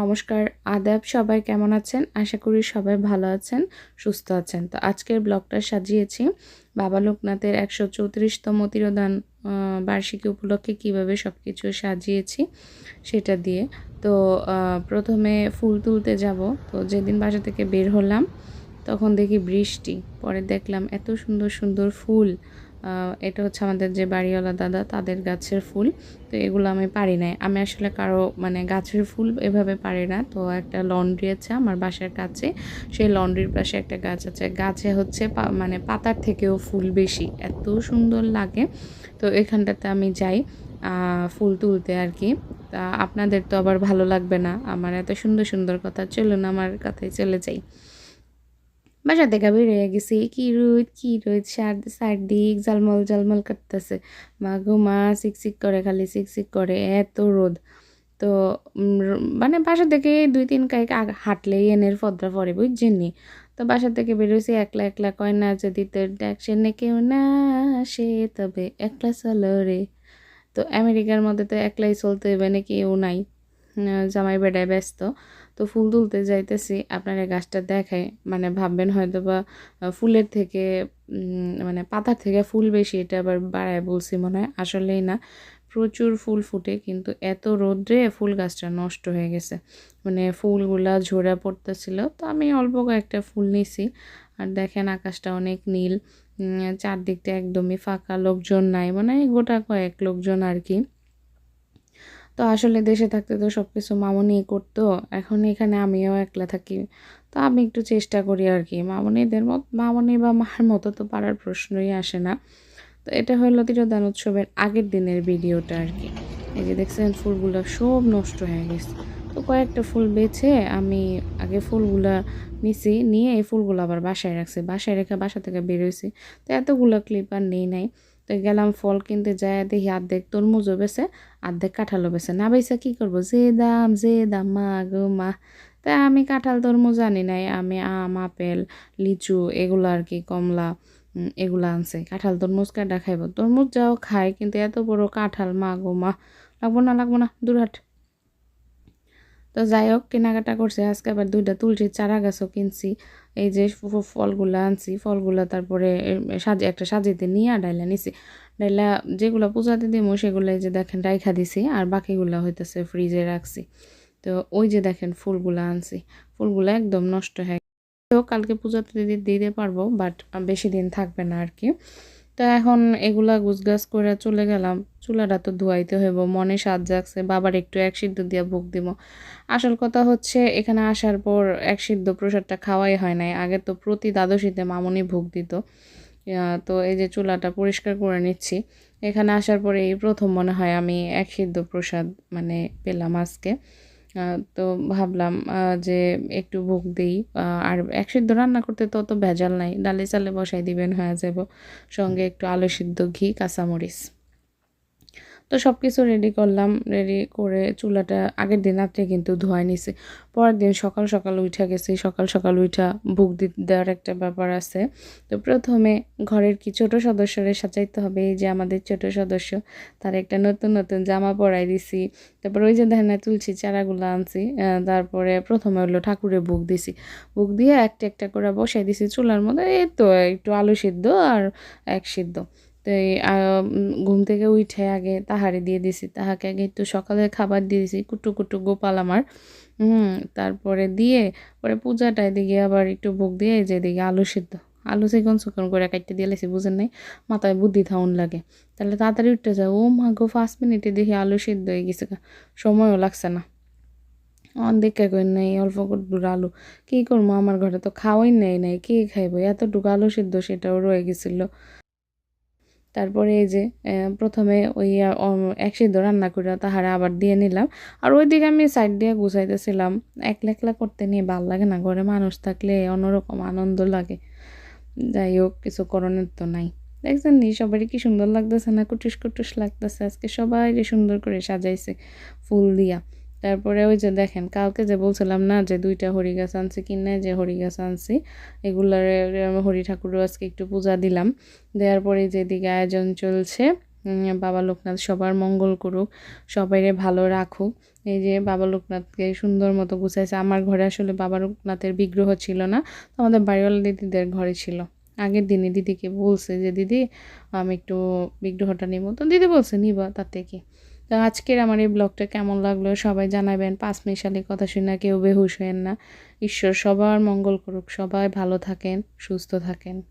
নমস্কার, আদাব সবাই কেমন আছেন? আশা করি সবাই ভালো আছেন, সুস্থ আছেন। তো আজকের ব্লগটা সাজিয়েছি বাবা লোকনাথের একশো চৌত্রিশতম তিরোদান বার্ষিকী উপলক্ষে কীভাবে সব কিছু সাজিয়েছি সেটা দিয়ে। তো প্রথমে ফুল তুলতে যাব। তো যেদিন বাসা থেকে বের হলাম, তখন দেখি বৃষ্টি, পরে দেখলাম এত সুন্দর সুন্দর ফুল এটা হচ্ছে আমাদের যে বাড়িওয়ালা দাদা, তাদের গাছের ফুল। তো এগুলো আমি পারি নাই। আমি আসলে কারও মানে গাছের ফুল এভাবে পারি না। তো একটা লন্ড্রি আছে আমার বাসার কাছে। সেই লন্ড্রির পাশে একটা গাছ আছে। গাছে হচ্ছে মানে পাতার থেকেও ফুল বেশি। এত সুন্দর লাগে। তো এখানটাতে আমি যাই ফুল তুলতে আর কি। তা আপনাদের তো আবার ভালো লাগবে না। আমার এত সুন্দর সুন্দর কথা। চলুন আমার কথায় চলে যাই। বাসা থেকে বেরিয়ে গেছি। কি রোদ কি রোদ চারদিক ঝালমল ঝালমল করতেছে। মা গো, মা সিকসিক করে খালি সিকসিক করে, এত রোদ। তো মানে বাসা থেকে দুই, তিন কাইক হাঁটলেই এনের ফদ্রা পরে বুঝছেন নি? তো বাসা থেকে বেরোছি একলা একলা কয়, না, যদি তোর না, কেউ না সে তবে একলা চলো রে। তো আমেরিকার মধ্যে তো একলাই চলতে হবে না কেউ নাই। জামাই বেড়ায় ব্যস্ত। তো ফুল তুলতে যাইতেছি, আপনারা গাছটা দেখায় মানে ভাববেন হয়তো বা ফুলের থেকে মানে পাতার থেকে ফুল বেশি, এটা আবার বাড়ায় বলছি মনে হয়, আসলেই না। প্রচুর ফুল ফুটে, কিন্তু এত রোদ্রে ফুল গাছটা নষ্ট হয়ে গেছে। মানে ফুলগুলা ঝরে পড়তেছিল, তো আমি অল্প কয়েকটা ফুল নিছি। আর দেখেন আকাশটা অনেক নীল চারদিকটা একদমই ফাঁকা, লোকজন নাই মানে গোটা কয়েক লোকজন আর কি। তো আসলে দেশে থাকতে তো সব কিছু মামুনিই করতো, এখন এখানে আমিও একলা থাকি। তো আমি একটু চেষ্টা করি আর কি, মামনিদের মত, মামনি বা মার মতো তো পারার প্রশ্নই আসে না। তো এটা হলো তিরোদান উৎসবের আগের দিনের ভিডিওটা আর কি। এই যে দেখছেন, ফুলগুলো সব নষ্ট হয়ে গেছে। তো কয়েকটা ফুল বেছে আমি আগে ফুলগুলা নিছি, নিয়ে এই ফুলগুলো আবার বাসায় রাখছি। বাসায় রেখে বাসা থেকে বেরোইছি তো এতগুলো ক্লিপ আর নেই নাই। তো গেলাম, ফল কিনতে যায় দেখি অর্ধেক তরমুজও বেছে আর্ধেক কাঁঠালও বেছে না বেছে কী করব? যে দাম যে দাম, মা গো, মা। তাই আমি কাঁঠাল তরমুজ আনি নাই, আমি আম, আপেল, লিচু এগুলো আর কি, কমলা এগুলো আনছে। কাঁঠাল তরমুজ কাটা খাইব। তরমুজ যাও খায় কিন্তু এত বড় কাঁঠাল, মা গো, মা। লাগবো না লাগবো না দুরাট তো যাই হোক, কেনাকাটা করছে। আজকে আবার দুইটা তুলসীর চারা গাছও কিনছি। এই যে ফলগুলো আনছি। ফলগুলো তারপরে সাজে, একটা সাজিতে নিয়ে ডাইলা নিছি। ডাইলা যেগুলো পূজাতে দিমো সেগুলো এই যে দেখেন রাইখা দিছি আর বাকিগুলো হইতেছে ফ্রিজে রাখছি। তো ওই যে দেখেন ফুলগুলো আনছি। ফুলগুলো একদম নষ্ট হয়ে তো কালকে পূজাতে দিতে দিতে পারব, বাট বেশি দিন থাকবে না আর কি। তো এখন এগুলা গুছগাছ করে চলে গেলাম। চুলাটা তো ধোয়াইতে হইব, মনে সাজ জাগছে, বাবার একটু এক সিদ্ধ দিয়ে ভোগ দিব। আসল কথা হচ্ছে, এখানে আসার পর এক সিদ্ধ প্রসাদটা খাওয়াই হয় নাই। আগে তো প্রতি দ্বাদশীতে মামুনি ভোগ দিত। তো এই যে চুলাটা পরিষ্কার করে নিচ্ছি। এখানে আসার পরে এই প্রথম মনে হয় আমি এক সিদ্ধ প্রসাদ মানে পেলাম আজকে। তো ভাবলাম যে একটু ভোগ দিই। আর এক রান্না করতে তো অত ভেজাল নাই। ডালে চালে বসাই দিবেন হয়ে যাব। সঙ্গে একটু আলু সিদ্ধ, ঘি, কাঁচামরিচ। তো সব কিছু রেডি করলাম রেডি করে চুলাটা আগের দিন রাত্রে কিন্তু ধোয়াই নিছি। পরের দিন সকাল সকাল উঠা গেছি, সকাল সকাল উঠা ভোগ দেওয়ার একটা ব্যাপার আছে। তো প্রথমে ঘরের কি ছোট সদস্যরে সাজাইতে হবে, এই যে আমাদের ছোট সদস্য, তার একটা নতুন নতুন জামা পরাই দিছি। তারপর ওই যে দেখেন না তুলসী চারাগুলো আনছি তারপরে প্রথমে হলো ঠাকুরে ভোগ দিছি। ভোগ দিয়ে একটা একটা করে বসাই দিছি চুলার মধ্যে, এই তো একটু আলু সিদ্ধ আর এক সিদ্ধ। তো এই ঘুম থেকে উঠে আগে তাহারে দিয়ে দিছি। তাহাকে আগে একটু সকালে খাবার দিয়ে দিছি, কুটু কুটু গোপাল আমার। হুম, তারপরে দিয়ে, পরে পূজাটা এদিকে আবার একটু ভোগ দিয়ে এই যে এদিকে আলু সিদ্ধ। আলু চিকন চিকন করে কাটতে দিয়ে লেছি বুঝেন নাই? মাথায় বুদ্ধি থাউন লাগে। তাহলে তাড়াতাড়ি উঠতে যায় ও মা গো, পাঁচ মিনিটে দেখি আলু সিদ্ধ হয়ে গেছে সময়ও লাগছে না। অনেকে কই নাই, অল্প করে আলু। কী করব? আমার ঘরে তো খাওয়াই নেই, নাই। কে খাইবো? এতটুকু আলু সিদ্ধ, সেটাও রয়ে গেছিল। তারপরে এই যে প্রথমে ওই এক সিদ্ধ রান্না করে তাহারা আবার দিয়ে নিলাম। আর ওইদিকে আমি সাইড দিয়ে গুছাইতেছিলাম। একলা একলা করতে নিয়ে ভালো লাগে না, ঘরে মানুষ থাকলে অন্যরকম আনন্দ লাগে। যাই হোক, কিছু করণের তো নাই। দেখছেন নি, সবারই কি সুন্দর লাগতেছে না, কুটুস কুটুস লাগতেছে। আজকে সবাই সুন্দর করে সাজাইছে ফুল দিয়া। তারপরে ওই যে দেখেন, কালকে যে বলছিলাম না যে দুইটা হরি গাছ আনছি কিনে যে হরি গাছ আনছি, এগুলার হরি ঠাকুরও আজকে একটু পূজা দিলাম। দেওয়ার পরে যেদিকে আয়োজন চলছে বাবা লোকনাথ সবার মঙ্গল করুক, সবাইরে ভালো রাখুক। এই যে বাবা লোকনাথকে সুন্দর মতো গুছাইছে। আমার ঘরে আসলে বাবা লোকনাথের বিগ্রহ ছিল না, তো আমাদের বাড়িওয়ালা দিদিদের ঘরে ছিল। আগের দিনে দিদিকে বলছে যে, দিদি, আমি একটু বিগ্রহটা নিব। তো দিদি বলছে, নিবা, তাতে কি? তো আজকের আমার এই ব্লগটা কেমন লাগল সবাই জানাবেন। পাঁচ মিশালি কথা শুনে কেউ বেহুশ হয়েন না। ঈশ্বর সবার মঙ্গল করুক, সবাই ভালো থাকেন, সুস্থ থাকেন।